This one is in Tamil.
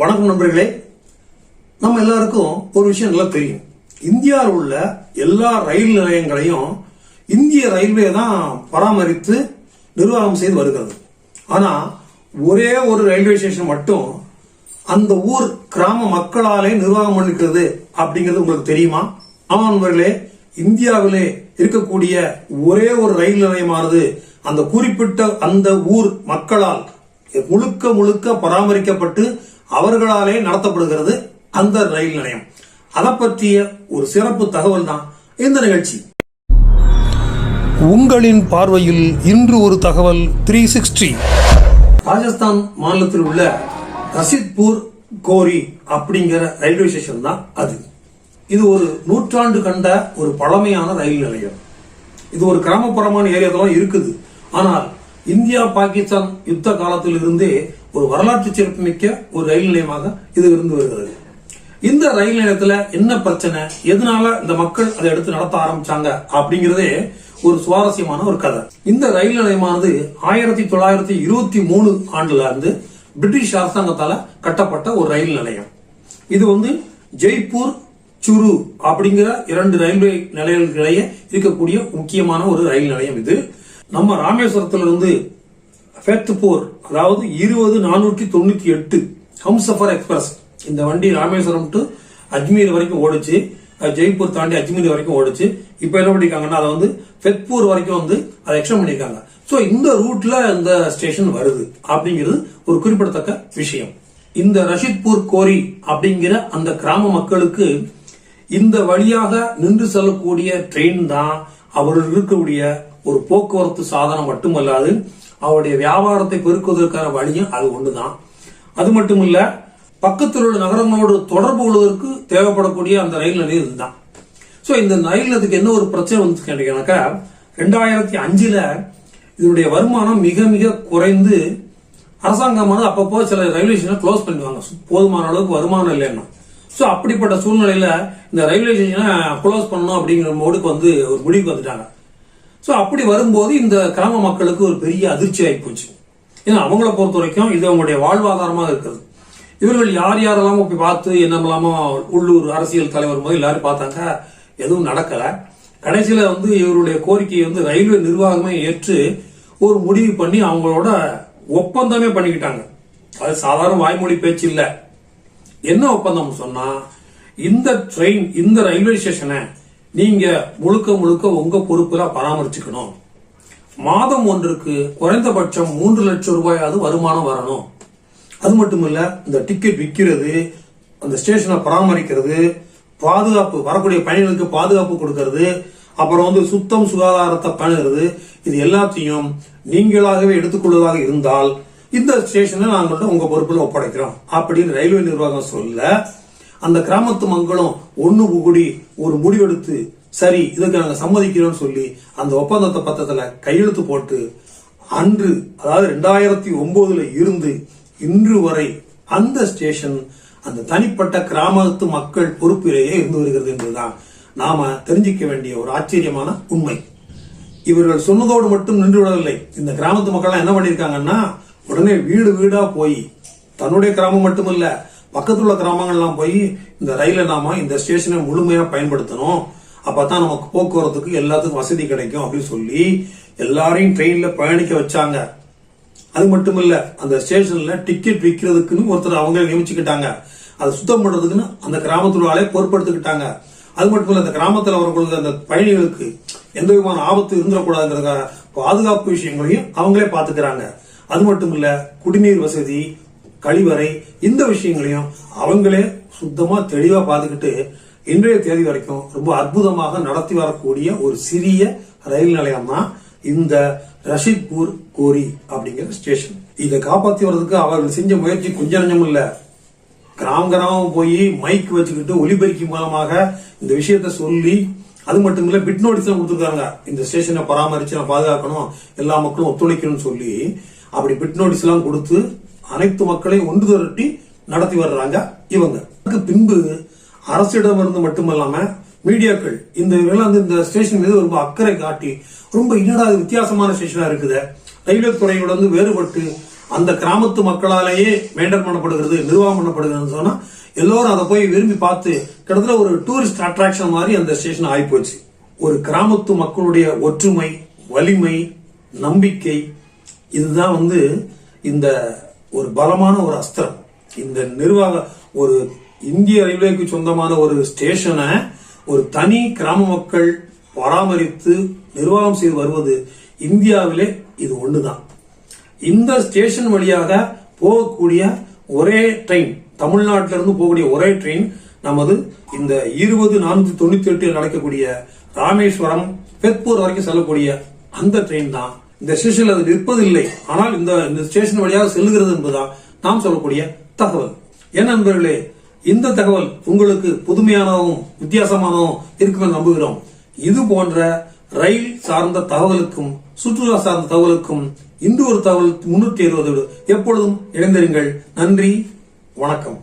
வணக்கம் நண்பர்களே. நம்ம எல்லாருக்கும் ஒரு விஷயம் நல்லா தெரியும். இந்தியாவில் உள்ள எல்லா ரயில் நிலையங்களையும் இந்திய ரயில்வே தான் பராமரித்து நிர்வாகம் செய்து வருகிறது. ஆனால் ஒரே ஒரு ரயில்வே ஸ்டேஷன் மட்டும் அந்த ஊர் கிராம மக்களாலே நிர்வாகம் பண்ணிக்கிறது அப்படிங்கிறது உங்களுக்கு தெரியுமா? ஆமாம் நண்பர்களே இந்தியாவிலே இருக்கக்கூடிய ஒரே ஒரு ரயில் நிலையமானது அந்த குறிப்பிட்ட அந்த ஊர் மக்களால் முழுக்க முழுக்க பராமரிக்கப்பட்டு அவர்களாலே நடத்தப்படுகிறது அந்த ரயில் நிலையம். அதை பற்றிய ஒரு சிறப்பு தகவல் தான் இந்த நிகழ்ச்சி. உங்களின் பார்வையில் இன்று ஒரு தகவல் த்ரீ சிக்ஸ்டி ராஜஸ்தான் மாநிலத்தில் உள்ள ரசித்பூர் கோரி அப்படிங்கிற ரயில்வே ஸ்டேஷன் தான் அது. இது ஒரு நூற்றாண்டு கண்ட ஒரு பழமையான ரயில் நிலையம். இது ஒரு கிராமப்புறமான ஏரியா தான் இருக்குது. ஆனால் இந்தியா பாகிஸ்தான் யுத்த காலத்தில் இருந்தே ஒரு வரலாற்று சிறப்புமிக்க ஒரு ரயில் நிலையமாக இது இருந்து வருகிறது. இந்த ரயில் நிலையத்துல என்ன பிரச்சனை? எதனால இந்த மக்கள் அதை எடுத்து நடத்த ஆரம்பிச்சாங்க? அப்படிங்கறதே ஒரு சுவாரஸ்யமான ஒரு கதை. இந்த ரயில் நிலையமானது ஆயிரத்தி தொள்ளாயிரத்தி இருபத்தி மூணு ஆண்டுல இருந்து பிரிட்டிஷ் அரசாங்கத்தால கட்டப்பட்ட ஒரு ரயில் நிலையம். இது வந்து ஜெய்ப்பூர் சுரு அப்படிங்கிற இரண்டு ரயில்வே நிலையங்களிடையே இருக்கக்கூடிய முக்கியமான ஒரு ரயில் நிலையம் இது. நம்ம ராமேஸ்வரத்திலிருந்து ஃபேத்பூர் அதாவது இருபது நானூற்றி தொண்ணூற்றி எட்டு ஹம்சஃபர் எக்ஸ்பிரஸ். இந்த வண்டி ராமேஸ்வரம் டு அஜ்மீர் வரைக்கும் ஓடுச்சு. ஜெய்ப்பூர் தாண்டி அஜ்மீர் வரைக்கும் ஓடுச்சு. இப்போ என்ன பண்ணிருக்காங்கன்னா அதை வந்து ஃபெத்பூர் வரைக்கும் வந்து அதை எக்ஸ்டெண்ட் பண்ணிருக்காங்க. ஸோ இந்த ரூட்ல இந்த ஸ்டேஷன் வருது அப்படிங்கிறது ஒரு குறிப்பிடத்தக்க விஷயம். இந்த ரஷித்பூர் கோரி அப்படிங்கிற அந்த கிராம மக்களுக்கு இந்த வழியாக நின்று செல்லக்கூடிய ட்ரெயின் தான் அவர்கள் இருக்கக்கூடிய ஒரு போக்குவரத்து சாதனம் மட்டுமல்லாது அவருடைய வியாபாரத்தை பெருக்குவதற்கான வழியும் அது ஒண்ணுதான். அது மட்டும் இல்லை பக்கத்தில் உள்ள நகரங்களோடு தொடர்பு கொள்வதற்கு தேவைப்படக்கூடிய அந்த ரயில் நிலையம் இதுதான். சோ இந்த ரயில் நிலையத்துக்கு என்ன ஒரு பிரச்சனை வந்து கேட்டீங்கன்னாக்கா ரெண்டாயிரத்தி அஞ்சுல இதனுடைய வருமானம் மிக மிக குறைந்து அரசாங்கமானது அப்பப்போ சில ரயில்வே ஸ்டேஷனை க்ளோஸ் பண்ணுவாங்க போதுமான அளவுக்கு வருமானம் இல்லைன்னா. சோ அப்படிப்பட்ட சூழ்நிலையில இந்த ரயில்வே ஸ்டேஷனை க்ளோஸ் பண்ணணும் அப்படிங்கிற மோடுக்கு வந்து ஒரு முடிவுக்கு வந்துட்டாங்க. ஸோ அப்படி வரும்போது இந்த கிராம மக்களுக்கு ஒரு பெரிய அதிர்ச்சி ஆகி போச்சு. ஏன்னா அவங்கள பொறுத்த வரைக்கும் இது அவங்களுடைய வாழ்வாதாரமாக இருக்குது இவர்கள் யார் யாரெல்லாம் போய் பார்த்து என்னமெல்லாமோ உள்ளூர் அரசியல் தலைவர் போது எல்லாரும் பார்த்தாங்க எதுவும் நடக்கல. கடைசியில் வந்து இவருடைய கோரிக்கையை வந்து ரயில்வே நிர்வாகமே ஏற்று ஒரு முடிவு பண்ணி அவங்களோட ஒப்பந்தமே பண்ணிக்கிட்டாங்க. அது சாதாரண வாய்மொழி பேச்சு இல்லை. என்ன ஒப்பந்தம் சொன்னா இந்த ட்ரெயின் இந்த ரயில்வே ஸ்டேஷனை நீங்க முழுக்க முழுக்க உங்க பொறுப்புல பராமரிச்சுக்கணும். மாதம் ஒன்றுக்கு குறைந்தபட்சம் மூன்று லட்சம் ரூபாயாவது வருமானம் வரணும். அது மட்டும் இல்ல இந்த டிக்கெட் விற்கிறது அந்த ஸ்டேஷனை பராமரிக்கிறது பாதுகாப்பு வரக்கூடிய பயணிகளுக்கு பாதுகாப்பு கொடுக்கறது அப்புறம் வந்து சுத்தம் சுகாதாரத்தை பண்ணுறது இது எல்லாத்தையும் நீங்களாகவே எடுத்துக்கொள்வதாக இருந்தால் இந்த ஸ்டேஷனை நாங்கள்ட்ட உங்க பொறுப்பில் ஒப்படைக்கிறோம். அப்படின்னு ரயில்வே நிர்வாகம் சொல்ல அந்த கிராமத்து மக்களும் ஒன்று கூடி ஒரு முடிவெடுத்து சரி இதுக்கு நாங்கள் சம்மதிக்கிறோம்னு சொல்லி அந்த ஒப்பந்தத்தை பத்தத்தில் கையெழுத்து போட்டு அன்று அதாவது ரெண்டாயிரத்தி ஒன்பதுல இருந்து இன்று வரை அந்த ஸ்டேஷன் அந்த தனிப்பட்ட கிராமத்து மக்கள் பொறுப்பிலேயே இருந்து வருகிறது என்றுதான் நாம தெரிஞ்சிக்க வேண்டிய ஒரு ஆச்சரியமான உண்மை. இவர்கள் சொன்னதோடு மட்டும் நின்று விடவில்லை இந்த கிராமத்து மக்கள்லாம் என்ன பண்ணியிருக்காங்கன்னா உடனே வீடு வீடா போய் தன்னுடைய கிராமம் மட்டுமல்ல பக்கத்துல உள்ள கிராமங்கள்லாம் போய் இந்த ரயிலை நாம இந்த ஸ்டேஷனை முழுமையா பயன்படுத்தணும். அப்பதான் நமக்கு போக்குவரத்துக்கு எல்லாத்துக்கும் வசதி கிடைக்கும் அப்படின்னு சொல்லி எல்லாரையும் ட்ரெயின்ல பயணிக்க வச்சாங்க. அது மட்டும் இல்ல அந்த ஸ்டேஷன்ல டிக்கெட் விற்கிறதுக்குன்னு ஒருத்தர் அவங்க நியமிச்சுக்கிட்டாங்க. அதை சுத்தம் பண்றதுக்குன்னு அந்த கிராமத்துல ஆளே பொறுப்படுத்திக்கிட்டாங்க. அது மட்டும் இல்ல அந்த கிராமத்துல அவர்களுக்கு அந்த பயணிகளுக்கு எந்த விதமான ஆபத்து இருந்துடக்கூடாதுங்கிறதுக்காக பாதுகாப்பு விஷயங்களையும் அவங்களே பாத்துக்கிறாங்க அது மட்டும் இல்ல குடிநீர் வசதி கழிவறை இந்த விஷயங்களையும் அவங்களே சுத்தமா தெளிவா பார்த்துக்கிட்டு இன்றைய தேதி வரைக்கும் ரொம்ப அற்புதமாக நடத்தி வரக்கூடிய ஒரு சிறிய ரயில் நிலையம் தான் இந்த ரஷித்பூர் கோரி அப்படிங்கிற ஸ்டேஷன். இதை காப்பாத்தி வர்றதுக்கு அவர்கள் செஞ்ச முயற்சி கொஞ்சம் நஞ்சம் இல்ல. கிராம கிராமம் போய் மைக் வச்சுக்கிட்டு ஒலிபெருக்கி மூலமாக இந்த விஷயத்த சொல்லி அது மட்டும் இல்ல பிட் நோட்டீஸ் கொடுத்துருக்காங்க. இந்த ஸ்டேஷனை பராமரிச்சு நான் பாதுகாக்கணும் எல்லா மக்களும் ஒத்துழைக்கணும்னு சொல்லி அப்படி பிட் நோட்டீஸ் எல்லாம் கொடுத்து அனைத்து மக்களையும் ஒன்று திரட்டி நடத்தி வர்றாங்க இவங்க. அதுக்கு பின்பு அரசிடம் இருந்து மட்டுமல்லாம மீடியாக்கள் இந்த வந்து இந்த ஸ்டேஷன் மீது ரொம்ப அக்கறை காட்டி ரொம்ப என்னடா வித்தியாசமான ஸ்டேஷனா இருக்குது. ரயில்வே துறையோட வந்து வேறுபட்டு அந்த கிராமத்து மக்களாலேயே மெயின்டைன் பண்ணப்படுகிறது நிர்வாகம் பண்ணப்படுகிறதுன்னு சொன்னா எல்லோரும் அதை போய் விரும்பி பார்த்து கிட்டத்தட்ட ஒரு டூரிஸ்ட் அட்ராக்ஷன் மாதிரி அந்த ஸ்டேஷன் ஆகிப்போச்சு ஒரு கிராமத்து மக்களுடைய ஒற்றுமை வலிமை நம்பிக்கை இதுதான் வந்து இந்த ஒரு பலமான ஒரு அஸ்திரம். இந்த நிர்வாக ஒரு இந்திய ரயில்வேக்கு சொந்தமான ஒரு ஸ்டேஷனை ஒரு தனி கிராம மக்கள் பராமரித்து நிர்வாகம் செய்து வருவது இந்தியாவிலே இது ஒண்ணுதான். இந்த ஸ்டேஷன் வழியாக போகக்கூடிய ஒரே ட்ரெயின் தமிழ்நாட்டில இருந்து போகக்கூடிய ஒரே ட்ரெயின் நமது இந்த இருபது நானூத்தி தொண்ணூத்தி எட்டில் நடக்கக்கூடிய ராமேஸ்வரம் பெத்பூர் வரைக்கும் செல்லக்கூடிய அந்த ட்ரெயின் தான் இந்த ஸ்டேஷன்ல அது நிற்பதில்லை. ஆனால் இந்த இந்த ஸ்டேஷன் வழியாக செல்லுகிறது என்பதுதான் நாம் சொல்லக்கூடிய தகவல். என் நண்பர்களே இந்த தகவல் உங்களுக்கு புதுமையானவும் வித்தியாசமானவும் இருக்கும் என்று நம்புகிறோம். இது போன்ற ரயில் சார்ந்த தகவலுக்கும் சுற்றுலா சார்ந்த தகவலுக்கும் இந்த ஒரு தகவல் முன்னூற்றி இருபதோடு எப்பொழுதும் இணைந்திருங்கள். நன்றி வணக்கம்.